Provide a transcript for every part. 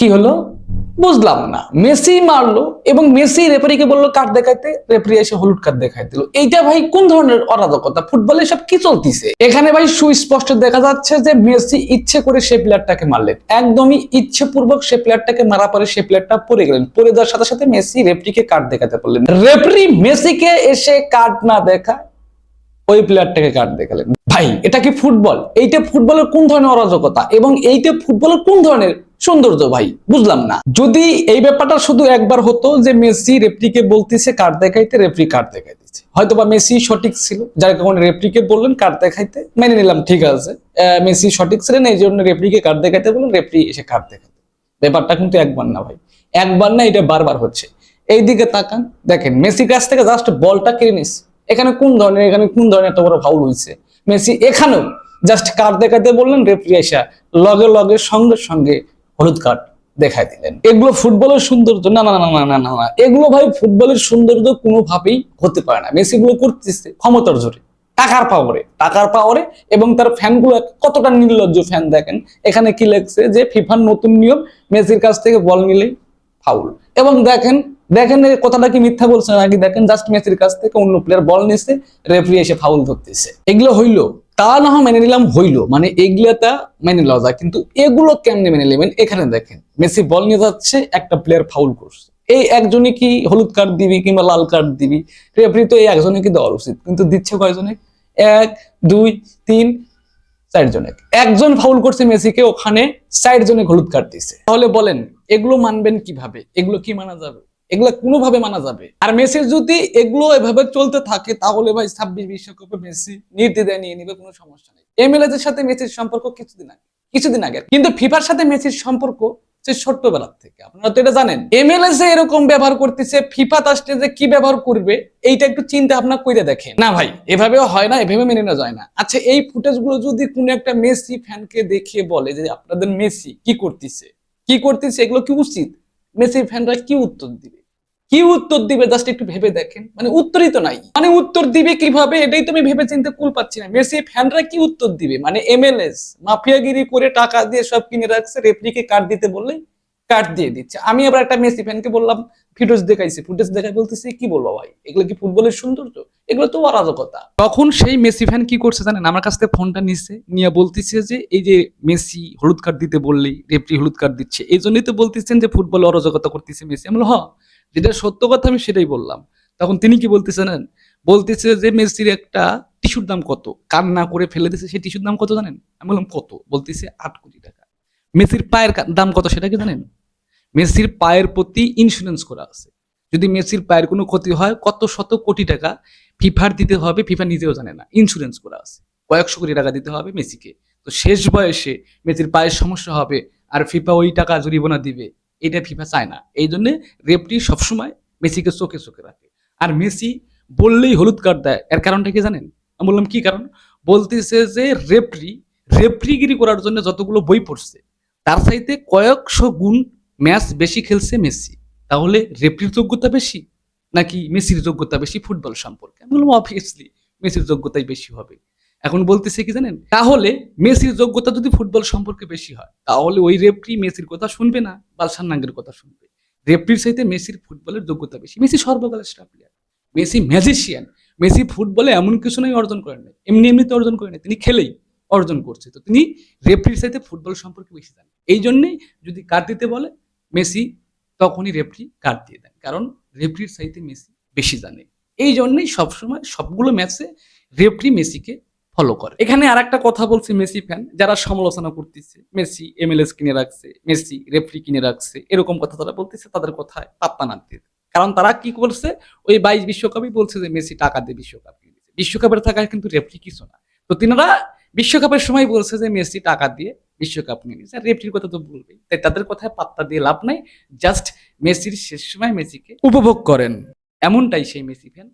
কি হলো? বুঝলাম না। মেসি মারলো এবং মেসি রেফারিকে বলল কার্ড দেখাইতে? রেফারি এসে হলুদ কার্ড দেখাই দিল। এইটা ভাই কোন ধরনের অরাজকতা? ফুটবলে সব কি চলতিছে? এখানে ভাই সুস্পষ্ট দেখা যাচ্ছে যে মেসি ইচ্ছে করে সে প্লেয়ারটাকে মারলেন। একদমই ইচ্ছেপূর্বক সে প্লেয়ারটাকে মারা পরে সে প্লেয়ারটা পড়ে গেলেন। পড়ে যাওয়ার সাথে সাথে মেসি রেফারিকে কার্ড দেখাতে বললেন। রেফারি মেসিকে এসে কার্ড না দেখা ওই প্লেয়ারটাকে কার্ড দেখালেন। ভাই, এটা কি ফুটবল? এইটা ফুটবলের কোন ধরনের অরাজকতা? এবং এইটা ফুটবলের কোন ধরনের সৌন্দর্য ভাই? বুঝলাম না। যদি এই ব্যাপারটা শুধু একবার হতো যে মেসি রেফরিকে বলতেছে কার্ড দেখাইতে রেফরি কার্ড দেখাইতেছে। হয়তো বা মেসি সঠিক ছিল। যার কারণে রেফরিকে বললেন কার্ড দেখাইতে। মেনে নিলাম, ঠিক আছে। মেসি সঠিক ছিলেন, এই জন্য রেফরিকে কার্ড দেখাইতে বললেন রেফরি এসে কার্ড দেখাইতে। ব্যাপারটা কিন্তু একবার না ভাই। একবার না, এটা বারবার হচ্ছে। এইদিকে তাকান, দেখেন, মেসির কাছ থেকে জাস্ট বলটা কিনে নিস। এখানে কোন ধরনের, এখানে কোন ধরনের এত বড় ফাউল হয়েছে মেসি এখানেও জাস্ট কার্ড দেখাতে বললেন রেফরি এসা লগে লগে, সঙ্গে সঙ্গে হলুদ কার্ড দেখাই দিলেন। এগুলো ফুটবলের সৌন্দর্য, না না না না না না না এগুলো ভাই ফুটবলের সৌন্দর্য কোনোভাবেই হতে পারে না। মেসি গুলো করতেছে ক্ষমতার জোরে, টাকার পাওয়ারে টাকার পাওয়ারে এবং তার ফ্যানগুলো কতটা নির্লজ্জ ফ্যান দেখেন? এখানে কি লেখছে যে ফিফার নতুন নিয়ম, মেসির কাছ থেকে বল নিলেই ফাউল এবং দেখেন দেখেন কথাটা কি মিথ্যা বলছে? নাকি দেখেন জাস্ট মেসির কাছ থেকে অন্য প্লেয়ার বল নিছে রেফারি এসে ফাউল ধরতেছে। এগুলো হইল। তা না মেনে নিলাম, হইল। মানে এগুলাটা মেনে নেওয়া যায়। কিন্তু এগুলো কেমনে মেনে নেবেন? এখানে দেখেন, মেসি বল নিয়ে যাচ্ছে, একটা প্লেয়ার ফাউল করছে। এই একজনই কি হলুদ কার্ড দিবি কিংবা লাল কার্ড দিবি? রেফারি তো এই একজনে কি দেওয়া উচিত। কিন্তু দিচ্ছে কয়জনে এক, দুই, তিন চারজনে একজন ফাউল করছে মেসিকে, ওখানে চার জনে হলুদ কার্ড দিছে। তাহলে বলেন, এগুলো মানবেন কীভাবে? এগুলো কি মানা যাবে? এগুলো কোনোভাবে মানা যাবে। আর মেসির যদি এগুলো এভাবে চলতে থাকে, তাহলে ভাই ছাব্বিশ বিশ্বকাপে মেসি নির্দ্বিধায় নিয়ে নিবে, কোনো সমস্যা নেই। এমএলএ এর সাথে মেসির সম্পর্ক কিছুদিন আগে কিছুদিন আগে। কিন্তু ফিফার সাথে মেসির সম্পর্ক সে ছোট্টবেলার থেকে। আপনারা তো এটা জানেন। এমএলএস এরকম ব্যবহার করতেছে, ফিফা তাস্টে যে কি ব্যবহার করবে, এইটা একটু চিন্তা ভাবনা করে দেখেন। না ভাই, এভাবেও হয় না, এভাবে মেনে নেওয়া যায় না। আচ্ছা এই ফুটেজগুলো যদি কোনো একটা মেসি ফ্যানকে দেখিয়ে বলে যে আপনাদের মেসি কি করতেছে কি করতেছে, এগুলো কি উচিত? মেসি ফ্যানরা কি উত্তর দিবে? কি উত্তর দিবে? জাস্ট একটু ভেবে দেখেন। মানে উত্তরই তো নাই। মানে উত্তর দিবে কীভাবে? এটাই তুমি ভেবে চিন্তে কুল পাচ্ছি না। মেসি ফ্যানরা কি উত্তর দিবে? মানে এমএলএস মাফিয়াগিরি করে টাকা দিয়ে সব কিনে রাখছে রেফরিকে কার্ড দিতে বললে কার্ড দিয়ে দিচ্ছে। আমি আবার একটা মেসি ফ্যানকে বললাম ফুটেজ দেখাইছি ফুটেজ দেখাই বলতেছি কি বলব ভাই? এগুলো কি ফুটবলের সৌন্দর্য? এগুলো তো অরাজকতা। তখন সেই মেসি ফ্যান কি করছে জানেন? আমার কাছ থেকে ফোনটা নিছে নিয়ে বলতেছে যে এই যে মেসি হলুদ কার্ড দিতে বললেই রেফরি হলুদ কার্ড দিচ্ছে। এই জন্যই তো বলতেছেন যে ফুটবল অরাজকতা করতেছে মেসি। আমি বললাম, হ যেটা সত্য কথা আমি সেটাই বললাম। তখন তিনি কি বলতেছে জানেন বলতেছে যে মেসির একটা টিস্যুর দাম কত? কান্না করে ফেলে দিছে, সেই টিস্যুর দাম কত জানেন? আমি বললাম, কত? বলতেছে আট কোটি টাকা। মেসির পায়ের দাম কত সেটা কি জানেন? মেসির পায়ের প্রতি ইন্স্যুরেন্স করা আছে। যদি মেসির পায়ের কোনো ক্ষতি হয়, কত শত কোটি টাকা ফিফার দিতে হবে, ফিফা নিজেও জানে না। ইন্স্যুরেন্স করা আছে। কয়েকশো কোটি টাকা দিতে হবে মেসিকে। তো শেষ বয়সে মেসির পায়ের সমস্যা হবে, আর ফিফা ওই টাকা জরিমানা দিবে। এটা ফিফা চায় না। এই জন্য রেফরি সবসময় মেসিকে চোখে চোখে রাখে। আর মেসি বললেই হলুদ কার্ড দেয়। এর কারণটা কি জানেন? আমি বললাম, কি কারণ? বলতেছে যে রেফরি রেফরিগিরি করার জন্য যতগুলো বই পড়ছে, তার চাইতে কয়েকশো গুণ ম্যাচ বেশি খেলছে মেসি। তাহলে রেফরির যোগ্যতা বেশি, নাকি মেসির যোগ্যতা বেশি ফুটবল সম্পর্কে? আমি বললাম অবভিয়াসলি মেসির যোগ্যতাই বেশি হবে। এখন বলতেছে কি জানেন? তাহলে মেসির যোগ্যতা যদি ফুটবল সম্পর্কে বেশি হয়, তাহলে ওই রেফরি মেসির কথা শুনবে না বালসান নাঙ্গের কথা শুনবে। রেফরির চাইতে মেসির ফুটবলের যোগ্যতা বেশি। মেসি সর্বকালের star player Messi magician Messi ফুটবলে এমন কিছু নয় অর্জন করেন না এমনি এমনিতে অর্জন করেন না তিনি খেলেই অর্জন করছে। তো তিনি রেফরির চাইতে ফুটবল সম্পর্কে বেশি জানেন। এই জন্যই যদি কার্ড দিতে বলে, মেসি তখনই রেফরি কার্ড দিয়ে দেন। কারণ রেফরির সাইতে মেসি বেশি জানে। এই জন্যেই সবসময় সবগুলো ম্যাচে রেফরি মেসিকে ফলো করে। এখানে আর একটা কথা বলছি মেসি ফ্যান যারা সমালোচনা করতেছে, মেসি এমএলএস কিনে রাখছে, মেসি রেফরি কিনে রাখছে, এরকম কথা তারা বলতেছে, তাদের কথায় পাত্তা না দিতে। কারণ তারা কি বলছে ওই বাইশ বিশ্বকাপই বলছে যে মেসি টাকা দিয়ে বিশ্বকাপ কিনে দিচ্ছে বিশ্বকাপের টাকায় কিন্তু রেফরি কিছু না। তো তিনারা বিশ্বকাপের সময় বলছে যে মেসি টাকা দিয়ে বিশ্বকাপ নিয়ে নিয়েছে আর কথা তো বলবেই। তাই তাদের কথায় পাত্তা দিয়ে লাভ নাই। জাস্ট মেসির শেষ সময় মেসিকে উপভোগ করেন। এমনটাই সেই মেসি ফ্যান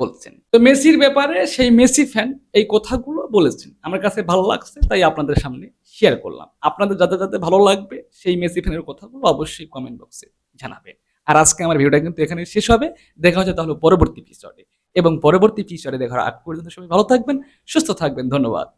বলছেন। তো মেসির ব্যাপারে সেই মেসি ফ্যান এই কথাগুলো বলেছেন। আমার কাছে ভালো লাগছে, তাই আপনাদের সামনে শেয়ার করলাম। আপনাদের যাতে যাতে ভালো লাগবে সেই মেসি ফ্যানের কথাগুলো অবশ্যই কমেন্ট বক্সে জানাবে আর আজকে আমার ভিডিওটা কিন্তু এখানে শেষ হবে। দেখা হচ্ছে তাহলে পরবর্তী এপিসোডে এবং পরবর্তী এপিসোডে দেখার আগ পর্যন্ত সবাই ভালো থাকবেন, সুস্থ থাকবেন। ধন্যবাদ।